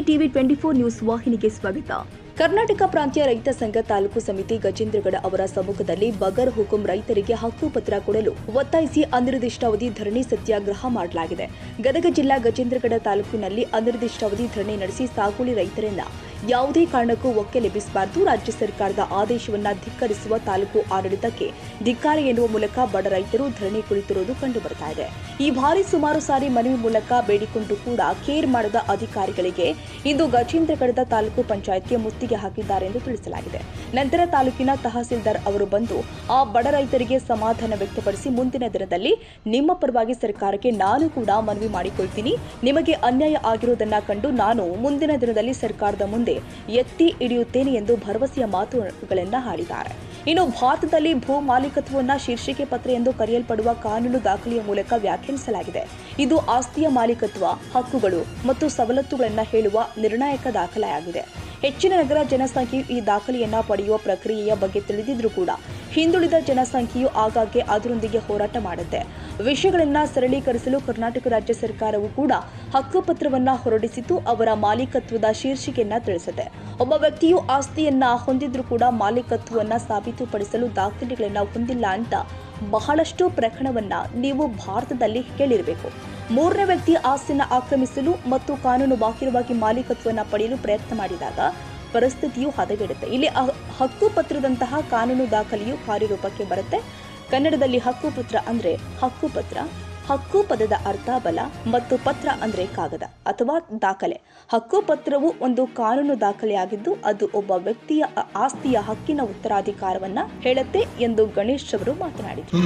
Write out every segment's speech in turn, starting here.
TV twenty four news ವಾಹಿನಿಗೆ ಸ್ವಾಗತ. ಕರ್ನಾಟಕ ಪ್ರಾಂತ್ಯ ರೈತ ಸಂಘ ತಾಲೂಕು ಸಮಿತಿ ಗಜೇಂದ್ರಗಡ ಅವರ ಸಮ್ಮುಖದಲ್ಲಿ ಬಗರ್ ಹುಕುಂ ರೈತರಿಗೆ ಹಕ್ಕು ಪತ್ರ ಕೊಡಲು ಒತ್ತಾಯಿಸಿ ಅನಿರ್ದಿಷ್ಟಾವಧಿ ಧರಣಿ ಸತ್ಯಾಗ್ರಹ ಮಾಡಲಾಗಿದೆ. ಗದಗ ಜಿಲ್ಲಾ ಗಜೇಂದ್ರಗಡ ತಾಲೂಕಿನಲ್ಲಿ ಅನಿರ್ದಿಷ್ಟಾವಧಿ ಧರಣಿ ನಡೆಸಿ ಸಾಗುಳಿ ರೈತರನ್ನ ಯಾವುದೇ ಕಾರಣಕ್ಕೂ ಒಕ್ಕೆಲೆಬ್ಬಿಸಬಾರದು. ರಾಜ್ಯ ಸರ್ಕಾರದ ಆದೇಶವನ್ನ ಧಿಕ್ಕರಿಸುವ ತಾಲೂಕು ಆಡಳಿತಕ್ಕೆ ಧಿಕ್ಕಾರ ಎನ್ನುವ ಮೂಲಕ ಬಡ ರೈತರು ಧರಣಿ ಕುಳಿತಿರುವುದು ಕಂಡುಬರ್ತಾ ಇದೆ. ಈ ಬಾರಿ ಸುಮಾರು ಸಾರಿ ಮನವಿ ಮೂಲಕ ಬೇಡಿಕೊಂಡು ಕೂಡ ಕೇರ್ ಮಾಡದ ಅಧಿಕಾರಿಗಳಿಗೆ ಇಂದು ಗಜೇಂದ್ರಗಡದ ತಾಲೂಕು ಪಂಚಾಯತ್ಗೆ ಮುತ್ತಿಗೆ ಹಾಕಿದ್ದಾರೆ ಎಂದು ತಿಳಿಸಲಾಗಿದೆ. ನಂತರ ತಾಲೂಕಿನ ತಹಸೀಲ್ದಾರ್ ಅವರು ಬಂದು ಆ ಬಡ ರೈತರಿಗೆ ಸಮಾಧಾನ ವ್ಯಕ್ತಪಡಿಸಿ ಮುಂದಿನ ದಿನದಲ್ಲಿ ನಿಮ್ಮ ಪರವಾಗಿ ಸರ್ಕಾರಕ್ಕೆ ನಾನು ಕೂಡ ಮನವಿ ಮಾಡಿಕೊಳ್ತೀನಿ. ನಿಮಗೆ ಅನ್ಯಾಯ ಆಗಿರುವುದನ್ನ ಕಂಡು ನಾನು ಮುಂದಿನ ದಿನದಲ್ಲಿ ಸರ್ಕಾರದ ಮುಂದೆ ಎತ್ತಿ ಹಿಡಿಯುತ್ತೇನೆ ಎಂದು ಭರವಸೆಯ ಮಾತುಗಳನ್ನ ಹಾಡಿದ್ದಾರೆ. ಇನ್ನು ಭಾರತದಲ್ಲಿ ಭೂ ಮಾಲೀಕತ್ವವನ್ನು ಶೀರ್ಷಿಕೆ ಪತ್ರ ಎಂದು ಕರೆಯಲ್ಪಡುವ ಕಾನೂನು ದಾಖಲೆಯ ಮೂಲಕ ವ್ಯಾಖ್ಯಾನಿಸಲಾಗಿದೆ. ಇದು ಆಸ್ತಿಯ ಮಾಲೀಕತ್ವ, ಹಕ್ಕುಗಳು ಮತ್ತು ಸವಲತ್ತುಗಳನ್ನು ಹೇಳುವ ನಿರ್ಣಾಯಕ ದಾಖಲೆಯಾಗಿದೆ. ಹೆಚ್ಚಿನ ನಗರ ಜನಸಂಖ್ಯೆಯು ಈ ದಾಖಲೆಯನ್ನ ಪಡೆಯುವ ಪ್ರಕ್ರಿಯೆಯ ಬಗ್ಗೆ ತಿಳಿದಿದ್ರೂ ಕೂಡ ಹಿಂದುಳಿದ ಜನಸಂಖ್ಯೆಯು ಆಗಾಗ್ಗೆ ಅದರೊಂದಿಗೆ ಹೋರಾಟ ಮಾಡುತ್ತೆ. ವಿಷಯಗಳನ್ನು ಸರಳೀಕರಿಸಲು ಕರ್ನಾಟಕ ರಾಜ್ಯ ಸರ್ಕಾರವು ಕೂಡ ಹಕ್ಕುಪತ್ರವನ್ನ ಹೊರಡಿಸಿದ್ದು ಅವರ ಮಾಲೀಕತ್ವದ ಶೀರ್ಷಿಕೆಯನ್ನ ತಿಳಿಸಿದೆ ಒಬ್ಬ ವ್ಯಕ್ತಿಯು ಆಸ್ತಿಯನ್ನ ಹೊಂದಿದ್ರೂ ಕೂಡ ಮಾಲೀಕತ್ವವನ್ನ ಸಾಬೀತುಪಡಿಸಲು ದಾಖಲೆಗಳನ್ನ ಹೊಂದಿಲ್ಲ ಅಂತ ಬಹಳಷ್ಟು ಪ್ರಕರಣವನ್ನ ನೀವು ಭಾರತದಲ್ಲಿ ಕೇಳಿರಬೇಕು. ಮೂರನೇ ವ್ಯಕ್ತಿ ಆಸ್ತಿಯನ್ನು ಆಕ್ರಮಿಸಲು ಮತ್ತು ಕಾನೂನು ಬಾಹಿರವಾಗಿ ಮಾಲೀಕತ್ವವನ್ನ ಪಡೆಯಲು ಪ್ರಯತ್ನ ಮಾಡಿದಾಗ ಪರಿಸ್ಥಿತಿಯು ಹದಗೆಡುತ್ತೆ. ಇಲ್ಲಿ ಹಕ್ಕುಪತ್ರದಂತಹ ಕಾನೂನು ದಾಖಲೆಯು ಕಾರ್ಯರೂಪಕ್ಕೆ ಬರುತ್ತೆ. ಕನ್ನಡದಲ್ಲಿ ಹಕ್ಕುಪತ್ರ ಅಂದ್ರೆ ಹಕ್ಕುಪತ್ರ ಹಕ್ಕು ಪದದ ಅರ್ಥ ಬಲ ಮತ್ತು ಪತ್ರ ಅಂದ್ರೆ ಕಾಗದ ಅಥವಾ ದಾಖಲೆ. ಹಕ್ಕುಪತ್ರವು ಒಂದು ಕಾನೂನು ದಾಖಲೆಯಾಗಿದ್ದು ಅದು ಒಬ್ಬ ವ್ಯಕ್ತಿಯ ಆಸ್ತಿಯ ಹಕ್ಕಿನ ಉತ್ತರಾಧಿಕಾರವನ್ನ ಹೇಳುತ್ತೆ ಎಂದು ಗಣೇಶ್ ಅವರು ಮಾತನಾಡಿದರು.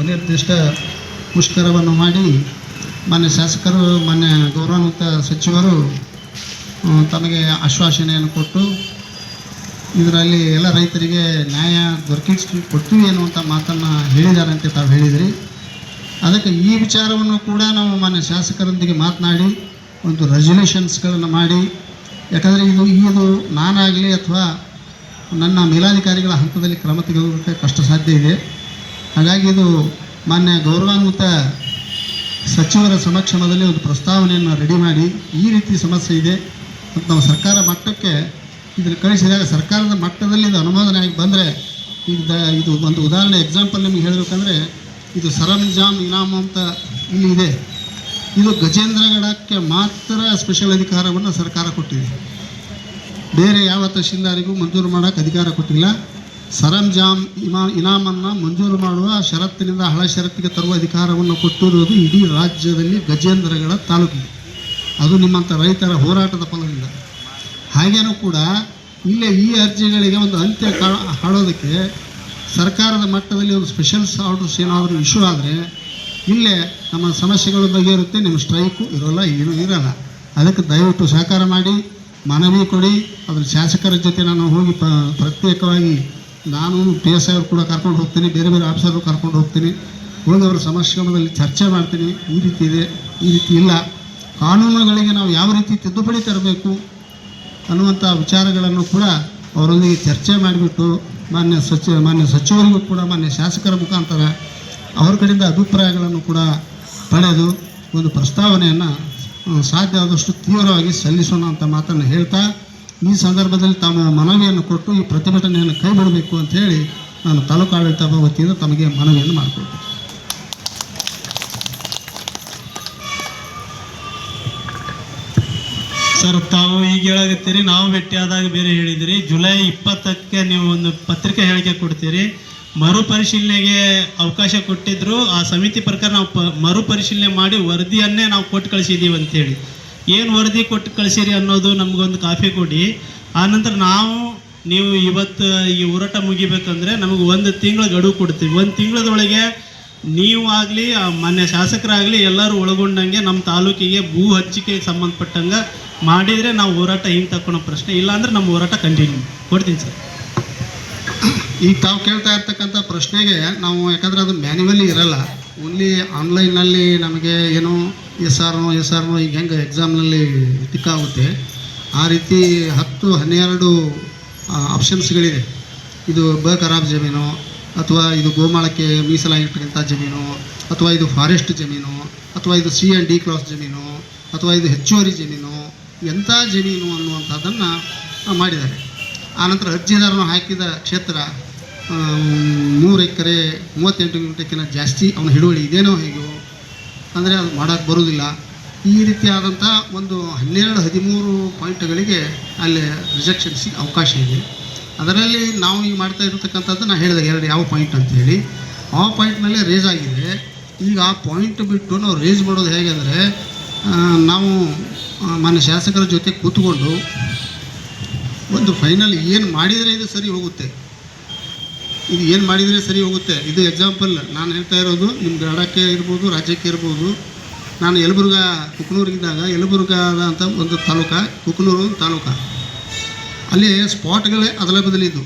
ಅನಿರ್ದಿಷ್ಟ ಮುಷ್ಕರವನ್ನು ಮಾಡಿ ಮಾನ್ಯ ಶಾಸಕರು, ಮಾನ್ಯ ಗೌರವಾನ್ವಿತ ಸಚಿವರು ತಮಗೆ ಆಶ್ವಾಸನೆಯನ್ನು ಕೊಟ್ಟು ಇದರಲ್ಲಿ ಎಲ್ಲ ರೈತರಿಗೆ ನ್ಯಾಯ ದೊರಕಿಸಿ ಕೊಡ್ತೀವಿ ಅನ್ನುವಂಥ ಮಾತನ್ನು ಅಂತ ತಾವು ಹೇಳಿದಿರಿ. ಅದಕ್ಕೆ ಈ ವಿಚಾರವನ್ನು ಕೂಡ ನಾವು ಮಾನ್ಯ ಶಾಸಕರೊಂದಿಗೆ ಮಾತನಾಡಿ, ಒಂದು ರೆಸಲ್ಯೂಷನ್ಸ್ಗಳನ್ನು ಮಾಡಿ. ಯಾಕಂದರೆ ಇದು ಇದು ನಾನಾಗಲಿ ಅಥವಾ ನನ್ನ ಮೇಲಾಧಿಕಾರಿಗಳ ಹಂತದಲ್ಲಿ ಕ್ರಮ ತೆಗೆದುಕೊಳ್ಳೋಕೆ ಕಷ್ಟ ಸಾಧ್ಯ ಇದೆ. ಹಾಗಾಗಿ ಇದು ಮಾನ್ಯ ಗೌರವಾನ್ವಿತ ಸಚಿವರ ಸಮಕ್ಷಮದಲ್ಲಿ ಒಂದು ಪ್ರಸ್ತಾವನೆಯನ್ನು ರೆಡಿ ಮಾಡಿ. ಈ ರೀತಿ ಸಮಸ್ಯೆ ಇದೆ. ಮತ್ತು ನಾವು ಸರ್ಕಾರ ಮಟ್ಟಕ್ಕೆ ಇದನ್ನು ಕಳಿಸಿದಾಗ ಸರ್ಕಾರದ ಮಟ್ಟದಲ್ಲಿ ಇದು ಅನುಮೋದನೆ ಆಗಿ ಬಂದರೆ ಈಗ ದ- ಇದು ಒಂದು ಉದಾಹರಣೆ ಎಕ್ಸಾಂಪಲ್ ನಿಮಗೆ ಹೇಳಬೇಕಂದ್ರೆ ಇದು ಸರಂಜಾಮ್ ಇನಾಮ್ ಅಂತ ಇಲ್ಲಿ ಇದೆ. ಇದು ಗಜೇಂದ್ರಗಡಕ್ಕೆ ಮಾತ್ರ ಸ್ಪೆಷಲ್ ಅಧಿಕಾರವನ್ನು ಸರ್ಕಾರ ಕೊಟ್ಟಿದೆ. ಬೇರೆ ಯಾವ ತಹಶೀಲ್ದಾರಿಗೂ ಮಂಜೂರು ಮಾಡೋಕ್ಕೆ ಅಧಿಕಾರ ಕೊಟ್ಟಿಲ್ಲ. ಸರಂಜಾಮ್ ಇಮಾ ಇನಾಮನ್ನು ಮಂಜೂರು ಮಾಡುವ ಷರತ್ತಿನಿಂದ ಹಳ ಷರತ್ತಿಗೆ ತರುವ ಅಧಿಕಾರವನ್ನು ಕೊಟ್ಟಿರುವುದು ಇಡೀ ರಾಜ್ಯದಲ್ಲಿ ಗಜೇಂದ್ರಗಡ ತಾಲೂಕಿಗೆ. ಅದು ನಿಮ್ಮಂಥ ರೈತರ ಹೋರಾಟದ ಫಲದಿಂದ. ಹಾಗೇನೂ ಕೂಡ ಇಲ್ಲೇ ಈ ಅರ್ಜಿಗಳಿಗೆ ಒಂದು ಅಂತ್ಯ ಹಾಡೋದಕ್ಕೆ ಸರ್ಕಾರದ ಮಟ್ಟದಲ್ಲಿ ಒಂದು ಸ್ಪೆಷಲ್ಸ್ ಆರ್ಡರ್ಸ್ ಏನಾದರೂ ಇಶ್ಯೂ ಆದರೆ ಇಲ್ಲೇ ನಮ್ಮ ಸಮಸ್ಯೆಗಳು ಬಗೆಯಿರುತ್ತೆ ನಿಮ್ಮ ಸ್ಟ್ರೈಕು ಇರೋಲ್ಲ, ಏನೂ ಇರೋಲ್ಲ. ಅದಕ್ಕೆ ದಯವಿಟ್ಟು ಸಹಕಾರ ಮಾಡಿ, ಮನವಿ ಕೊಡಿ, ಅದ್ರ ಶಾಸಕರ ಜೊತೆ ನಾನು ಹೋಗಿ ಪ್ರತ್ಯೇಕವಾಗಿ ನಾನು ಪಿ ಎಸ್ ಐ ಅವ್ರು ಕೂಡ ಕರ್ಕೊಂಡು ಹೋಗ್ತೀನಿ, ಬೇರೆ ಬೇರೆ ಆಫೀಸರ್ರು ಕರ್ಕೊಂಡು ಹೋಗ್ತೀನಿ. ಹೋಗಿ ಅವರ ಸಮಸ್ಯೆಗಳಲ್ಲಿ ಚರ್ಚೆ ಮಾಡ್ತೀನಿ. ಈ ರೀತಿ ಇದೆ, ಈ ರೀತಿ ಇಲ್ಲ. ಕಾನೂನುಗಳಿಗೆ ನಾವು ಯಾವ ರೀತಿ ತಿದ್ದುಪಡಿ ತರಬೇಕು ಅನ್ನುವಂಥ ವಿಚಾರಗಳನ್ನು ಕೂಡ ಅವರೊಂದಿಗೆ ಚರ್ಚೆ ಮಾಡಿಬಿಟ್ಟು ಮಾನ್ಯ ಸಚಿವ ಮಾನ್ಯ ಸಚಿವರಿಗೂ ಕೂಡ, ಮಾನ್ಯ ಶಾಸಕರ ಮುಖಾಂತರ ಅವ್ರ ಕಡೆಯಿಂದ ಅಭಿಪ್ರಾಯಗಳನ್ನು ಕೂಡ ಪಡೆದು ಒಂದು ಪ್ರಸ್ತಾವನೆಯನ್ನು ಸಾಧ್ಯ ಆದಷ್ಟು ತೀವ್ರವಾಗಿ ಸಲ್ಲಿಸೋಣ ಅಂತ ಮಾತನ್ನು ಹೇಳ್ತಾ, ಈ ಸಂದರ್ಭದಲ್ಲಿ ತಮ್ಮ ಮನವಿಯನ್ನು ಕೊಟ್ಟು ಈ ಪ್ರತಿಭಟನೆಯನ್ನು ಕೈಬಿಡಬೇಕು ಅಂತ ಹೇಳಿ ನಾನು ತಾಲೂಕು ಆಡಳಿತ ವತಿಯಿಂದ ತಮಗೆ ಮನವಿಯನ್ನು ಮಾಡಿಕೊಳ್ತೇನೆ. ಸರ್, ತಾವು ಈಗ ಹೇಳಾಗತ್ತೀರಿ ನಾವು ಭೇಟಿಯಾದಾಗ ಬೇರೆ ಹೇಳಿದಿರಿ, ಜುಲೈ ಇಪ್ಪತ್ತಕ್ಕೆ ನೀವು ಒಂದು ಪತ್ರಿಕೆ ಹೇಳಿಕೆ ಕೊಡ್ತೀರಿ. ಮರುಪರಿಶೀಲನೆಗೆ ಅವಕಾಶ ಕೊಟ್ಟಿದ್ರು, ಆ ಸಮಿತಿ ಪ್ರಕಾರ ನಾವು ಪ, ಮರುಪರಿಶೀಲನೆ ಮಾಡಿ ವರದಿಯನ್ನೇ ನಾವು ಕೊಟ್ಟು ಕಳಿಸಿದ್ದೀವಿ ಅಂತೇಳಿ. ಏನು ವರದಿ ಕೊಟ್ಟು ಕಳಿಸಿರಿ ಅನ್ನೋದು ನಮಗೊಂದು ಕಾಫಿ ಕೊಡಿ. ಆನಂತರ ನಾವು, ನೀವು ಇವತ್ತು ಈ ಹೋರಾಟ ಮುಗಿಬೇಕಂದ್ರೆ ನಮಗೆ ಒಂದು ತಿಂಗಳ ಗಡುವು ಕೊಡ್ತೀವಿ. ಒಂದು ತಿಂಗಳದೊಳಗೆ ನೀವು ಆಗಲಿ ಮಾನ್ಯ ಶಾಸಕರಾಗಲಿ ಎಲ್ಲರೂ ಒಳಗೊಂಡಂಗೆ ನಮ್ಮ ತಾಲೂಕಿಗೆ ಭೂ ಹಂಚಿಕೆಗೆ ಸಂಬಂಧಪಟ್ಟಂಗೆ ಮಾಡಿದರೆ ನಾವು ಹೋರಾಟ ಹಿಂಗೆ ತಕ್ಕೊಳೋ ಪ್ರಶ್ನೆ ಇಲ್ಲ ಅಂದ್ರೆ ನಮ್ಮ ಹೋರಾಟ ಕಂಟಿನ್ಯೂ ಕೊಡ್ತೀನಿ ಸರ್. ಈಗ ತಾವು ಕೇಳ್ತಾ ಇರ್ತಕ್ಕಂಥ ಪ್ರಶ್ನೆಗೆ ನಾವು ಯಾಕಂದರೆ ಅದು ಮ್ಯಾನ್ಯುವಲಿ ಇರಲ್ಲ. ಓನ್ಲಿ ಆನ್ಲೈನಲ್ಲಿ ನಮಗೆ ಏನೋ ಎಸ್ ಆರ್ನೋ ಎಸ್ ಆರ್ನೋ ಈಗ ಹೆಂಗೆ ಎಕ್ಸಾಮ್ನಲ್ಲಿ ತಿಕ್ಕಾಗುತ್ತೆ ಆ ರೀತಿ ಹತ್ತು, ಹನ್ನೆರಡು ಆಪ್ಷನ್ಸ್ಗಳಿದೆ ಇದು ಬ ಖರಾಬ್ ಜಮೀನು ಅಥವಾ ಇದು ಗೋಮಾಳಕ್ಕೆ ಮೀಸಲಾಗಿರ್ತಕ್ಕಂಥ ಜಮೀನು ಅಥವಾ ಇದು ಫಾರೆಸ್ಟ್ ಜಮೀನು ಅಥವಾ ಇದು ಸಿ ಆ್ಯಂಡ್ ಡಿ ಕ್ಲಾಸ್ ಜಮೀನು ಅಥವಾ ಇದು ಹೆಚ್ಚುವರಿ ಜಮೀನು ಎಂಥ ಜಮೀನು ಅನ್ನುವಂಥದ್ದನ್ನು ಮಾಡಿದ್ದಾರೆ. ಆನಂತರ ಅರ್ಜಿದಾರನು ಹಾಕಿದ ಕ್ಷೇತ್ರ ಮೂರು ಎಕರೆ, ಮೂವತ್ತೆಂಟು ಗಂಟೆಕ್ಕಿಂತ ಜಾಸ್ತಿ ಅವನ ಹಿಡುವಳಿ ಇದೇನೋ ಹೇಗೋ, ಅಂದರೆ ಅದು ಮಾಡೋಕ್ಕೆ ಬರೋದಿಲ್ಲ ಈ ರೀತಿಯಾದಂಥ ಒಂದು ಹನ್ನೆರಡು, ಹದಿಮೂರು ಪಾಯಿಂಟ್ಗಳಿಗೆ ಅಲ್ಲಿ ರಿಜೆಕ್ಷನ್ ಸಿಗ ಅವಕಾಶ ಇದೆ. ಅದರಲ್ಲಿ ನಾವು ಈಗ ಮಾಡ್ತಾ ಇರತಕ್ಕಂಥದ್ದು ನಾನು ಹೇಳಿದೆ ಎರಡು ಯಾವ ಪಾಯಿಂಟ್ ಅಂತೇಳಿ ಆ ಪಾಯಿಂಟ್ನಲ್ಲೇ ರೇಸ್ ಆಗಿದೆ. ಈಗ ಆ ಪಾಯಿಂಟ್ ಬಿಟ್ಟು ನಾವು ರೇಸ್ ಮಾಡೋದು ಹೇಗೆ ಅಂದರೆ ನಾವು ಮಾನ್ಯ ಶಾಸಕರ ಜೊತೆ ಕೂತ್ಕೊಂಡು ಒಂದು ಫೈನಲ್ ಏನು ಮಾಡಿದರೆ ಇದು ಸರಿ ಹೋಗುತ್ತೆ? ಇದು ಏನು ಮಾಡಿದರೆ ಸರಿ ಹೋಗುತ್ತೆ? ಇದು ಎಕ್ಸಾಂಪಲ್ ನಾನು ಹೇಳ್ತಾ ಇರೋದು ನಿಮ್ಮ ಗಡಕ್ಕೆ ಇರ್ಬೋದು, ರಾಜ್ಯಕ್ಕೆ ಇರ್ಬೋದು. ನಾನು ಯಲಬುರ್ಗ ಕುಕ್ನೂರಿಗಿದ್ದಾಗ ಯಲಬುರ್ಗದ ಅಂತ ಒಂದು ತಾಲೂಕು, ಕುಕ್ನೂರು ಒಂದು ತಾಲೂಕ. ಅಲ್ಲಿ ಸ್ಪಾಟ್ಗಳೇ ಅದಲ ಬದಲಿದ್ದು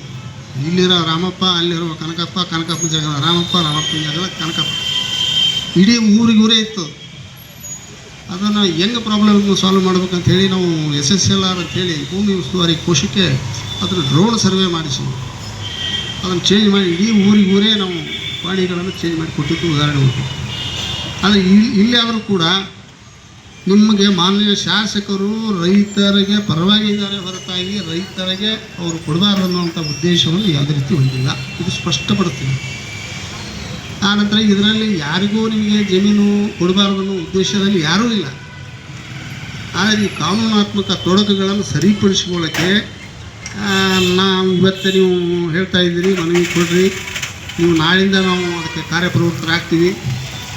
ಇಲ್ಲಿರೋ ರಾಮಪ್ಪ ಅಲ್ಲಿರೋ ಕನಕಪ್ಪ ಕನಕಪ್ಪನ ಜಾಗದ ರಾಮಪ್ಪ ರಾಮಪ್ಪನ ಜಾಗದ ಕನಕಪ್ಪ. ಇಡೀ ಊರಿಗೂರೇ ಊರೇ ಇತ್ತು. ಅದನ್ನು ಹೆಂಗೆ ಪ್ರಾಬ್ಲಮ್ ಸಾಲ್ವ್ ಮಾಡ್ಬೇಕಂತ ಹೇಳಿ ನಾವು ಎಸ್ ಎಸ್ ಎಲ್ ಆರ್ ಅಂತೇಳಿ ಭೂಮಿ ಉಸ್ತುವಾರಿ ಕೋಶಕ್ಕೆ ಅದನ್ನು ಡ್ರೋನ್ ಸರ್ವೆ ಮಾಡಿಸಿ. ಅದನ್ನು ಚೇಂಜ್ ಮಾಡಿ ಇಡೀ ಊರಿಗೆ ಊರೇ ನಾವು ಪಾಣಿಗಳನ್ನು ಚೇಂಜ್ ಮಾಡಿ ಕೊಟ್ಟಿದ್ದು ಉದಾಹರಣೆ ಉಂಟು. ಆದರೆ ಇಲ್ಲಿ ಆದರೂ ಕೂಡ ನಿಮಗೆ ಮಾನ್ಯ ಶಾಸಕರು ರೈತರಿಗೆ ಪರವಾಗಿದ್ದಾರೆ ಹೊರತಾಗಿ ರೈತರಿಗೆ ಅವರು ಕೊಡಬಾರ್ದು ಅನ್ನುವಂಥ ಉದ್ದೇಶವನ್ನು ಯಾವುದೇ ರೀತಿ ಹೊಂದಿಲ್ಲ. ಇದು ಸ್ಪಷ್ಟಪಡುತ್ತದೆ. ಆನಂತರ ಇದರಲ್ಲಿ ಯಾರಿಗೂ ನಿಮಗೆ ಜಮೀನು ಕೊಡಬಾರದು ಅನ್ನೋ ಉದ್ದೇಶದಲ್ಲಿ ಯಾರೂ ಇಲ್ಲ. ಆದರೆ ಈ ಕಾನೂನಾತ್ಮಕ ತೊಡಕುಗಳನ್ನು ಸರಿಪಡಿಸ್ಕೊಳ್ಳೋಕ್ಕೆ ನಾವು ಇವತ್ತೇ ನೀವು ಹೇಳ್ತಾ ಇದ್ದೀರಿ, ಮನವಿ ಕೊಡ್ರಿ. ನೀವು ನಾಳಿಂದ ನಾವು ಅದಕ್ಕೆ ಕಾರ್ಯಪ್ರವೃತ್ತರಾಗ್ತೀವಿ.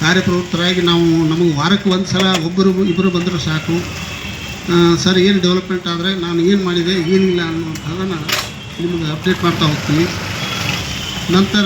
ಕಾರ್ಯಪ್ರವೃತ್ತರಾಗಿ ನಾವು ನಮಗೆ ವಾರಕ್ಕೆ ಒಂದು ಸಲ ಒಬ್ಬರು, ಇಬ್ಬರು ಬಂದರೂ ಸಾಕು. ಸರ್, ಏನು ಡೆವಲಪ್ಮೆಂಟ್ ಆದರೆ ನಾನು ಏನು ಮಾಡಿದೆ, ಏನಿಲ್ಲ ಅನ್ನುವಂಥದ್ದನ್ನು ನಿಮಗೆ ಅಪ್ಡೇಟ್ ಮಾಡ್ತಾ ಹೋಗ್ತೀನಿ. ನಂತರ